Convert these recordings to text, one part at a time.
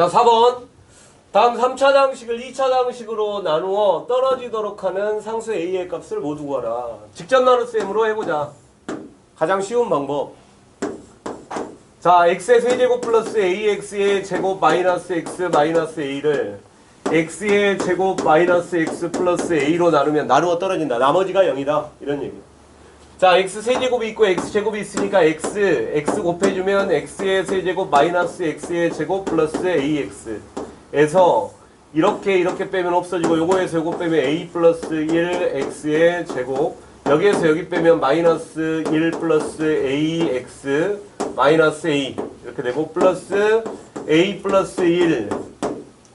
자, 4번. 다음 3차 방식을 2차 방식으로 나누어 떨어지도록 하는 상수 a의 값을 모두 구하라. 직접 나눗셈으로 해보자. 가장 쉬운 방법. 자, x의 세제곱 플러스 ax의 제곱 마이너스 x 마이너스 a를 x의 제곱 마이너스 x 플러스 a로 나누면 나누어 떨어진다. 나머지가 0이다. 이런 얘기. 자, x 세제곱이 있고 x 제곱이 있으니까 x, x 곱해주면 x의 세제곱 마이너스 x의 제곱 플러스 ax 에서 이렇게 이렇게 빼면 없어지고 요거에서 요거 빼면 a 플러스 1 x의 제곱. 여기에서 여기 빼면 마이너스 1 플러스 ax 마이너스 a. 이렇게 되고 플러스 a 플러스 1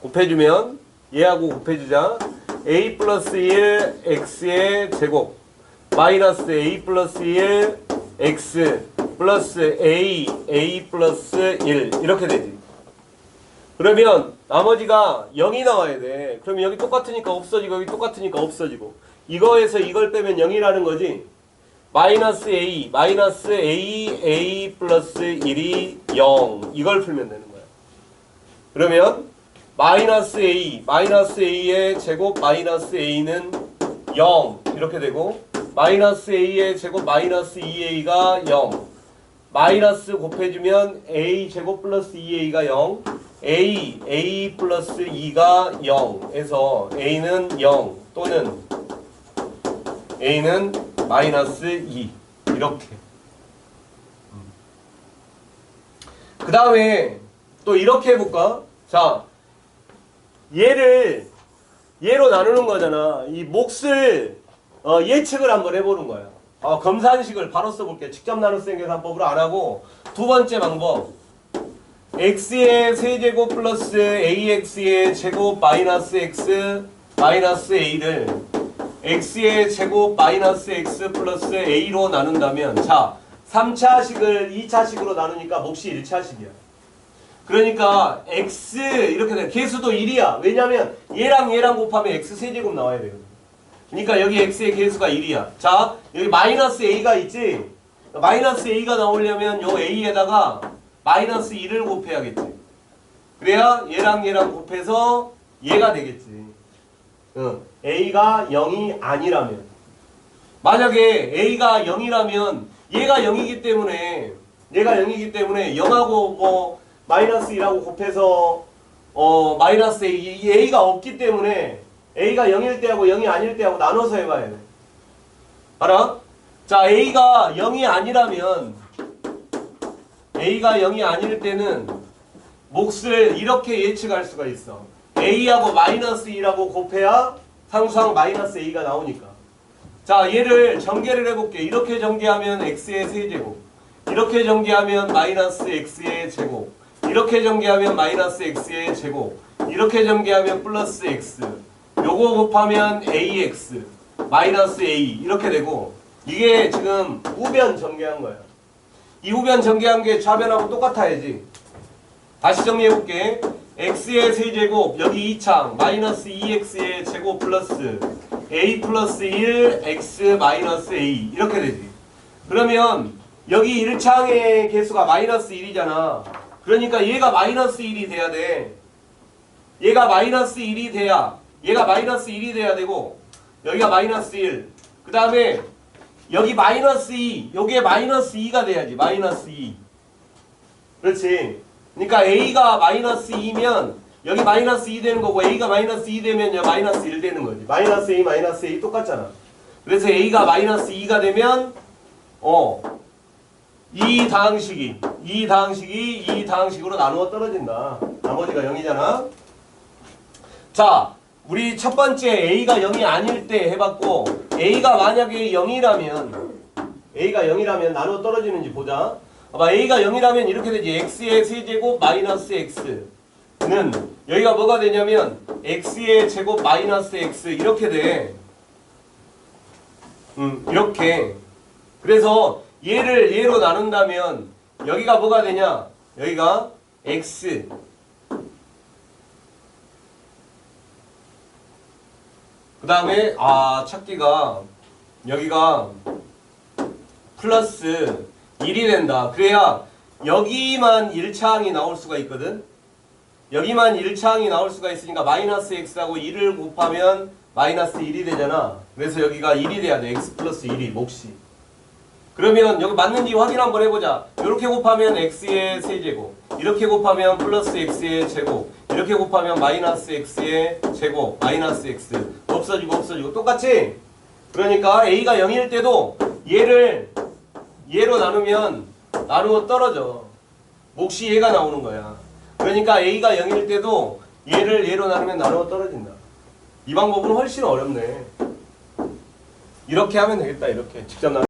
곱해주면 얘하고 곱해주자. A 플러스 1 x의 제곱 마이너스 a 플러스 1 x 플러스 a a 플러스 1 이렇게 되지. 그러면 나머지가 0이 나와야 돼. 그러면 여기 똑같으니까 없어지고 여기 똑같으니까 없어지고. 이거에서 이걸 빼면 0이라는 거지? 마이너스 a 마이너스 a a 플러스 1이 0 이걸 풀면 되는 거야. 그러면 마이너스 a 마이너스 a의 제곱 마이너스 a는 0 이렇게 되고 마이너스 a의 제곱 마이너스 2a가 0 마이너스 곱해주면 a 제곱 플러스 2a가 0 a a 플러스 2가 0에서 a는 0 또는 a는 마이너스 2 이렇게. 그 다음에 또 이렇게 해볼까? 자 얘를 얘로 나누는 거잖아. 이 몫을 어, 예측을 한번 해보는 거야. 어, 검산식을 바로 써볼게. 직접 나눗셈 계산법으로 안 하고. 두 번째 방법. X의 세제곱 플러스 ax의 제곱 마이너스 x 마이너스 a를 x의 제곱 마이너스 x 플러스 a로 나눈다면 자 3차식을 2차식으로 나누니까 몫이 1차식이야 그러니까 x 이렇게 돼 개수도 1이야 왜냐면 얘랑 얘랑 곱하면 x 세제곱 나와야 되거든 그러니까 여기 x의 개수가 1이야 자 여기 마이너스 a가 있지 마이너스 a가 나오려면 요 a에다가 마이너스 1을 곱해야겠지. 그래야 얘랑 얘랑 곱해서 얘가 되겠지. 응. A가 0이 아니라면. 만약에 A가 0이라면 얘가 0이기 때문에 얘가 0이기 때문에 0하고 뭐 마이너스 1하고 곱해서 어 마이너스 A, 이 A가 없기 때문에 A가 0일 때하고 0이 아닐 때하고 나눠서 해봐야 돼. 알아? 자 A가 0이 아니라면 A가 0이 아닐 때는 몫을 이렇게 예측할 수가 있어. A하고 마이너스 2라고 곱해야 상수항 마이너스 A가 나오니까. 자, 얘를 전개를 해볼게. 이렇게 전개하면 X의 세제곱. 이렇게 전개하면 마이너스 X의 제곱. 이렇게 전개하면 마이너스 X의 제곱. 이렇게 전개하면 플러스 X. 요거 곱하면 AX. 마이너스 A. 이렇게 되고. 이게 지금 우변 전개한 거야. 이 우변 전개한 게 좌변하고 똑같아야지. 다시 정리해볼게. x의 세제곱 여기 2창 마이너스 2x의 제곱 플러스 a 플러스 1 x 마이너스 a 이렇게 되지. 그러면 여기 1창의 개수가 마이너스 1이잖아. 그러니까 얘가 마이너스 1이 돼야 돼. 얘가 마이너스 1이 돼야 얘가 마이너스 1이 돼야 되고 여기가 마이너스 1. 그 다음에 여기 마이너스 2, 여기에 마이너스 2가 돼야지. 마이너스 2. 그렇지. 그러니까 A가 마이너스 2면 여기 마이너스 2 되는 거고 A가 마이너스 2 되면 여기 마이너스 1 되는 거지. 마이너스 A, 마이너스 A 똑같잖아. 그래서 A가 마이너스 2가 되면 어, 이 다항식이 이 다항식이 이 다항식으로 나누어 떨어진다. 나머지가 0이잖아. 자, 우리 첫 번째 A가 0이 아닐 때 해봤고 A가 만약에 0이라면 A가 0이라면 나눠 떨어지는지 보자. 봐봐 A가 0이라면 이렇게 되지. X의 세제곱 마이너스 X는 여기가 뭐가 되냐면 X의 제곱 마이너스 X 이렇게 돼. 음, 이렇게. 그래서 얘를 얘로 나눈다면 여기가 뭐가 되냐? 여기가 X 그 다음에 아 찾기가 여기가 플러스 1이 된다. 그래야 여기만 1차항이 나올 수가 있거든. 여기만 1차항이 나올 수가 있으니까 마이너스 x하고 1을 곱하면 마이너스 1이 되잖아. 그래서 여기가 1이 돼야 돼. x 플러스 1이 몫이. 그러면 여기 맞는지 확인 한번 해보자. 이렇게 곱하면 x의 세제곱, 이렇게 곱하면 플러스 x의 제곱, 이렇게 곱하면 마이너스 x의 제곱, 마이너스 x 없어지고 없어지고 똑같이. 그러니까 a가 0일 때도 얘를 얘로 나누면 나누어 떨어져. 몫이 얘가 나오는 거야. 그러니까 a가 0일 때도 얘를 얘로 나누면 나누어 떨어진다. 이 방법은 훨씬 어렵네. 이렇게 하면 되겠다. 이렇게 직접 나누.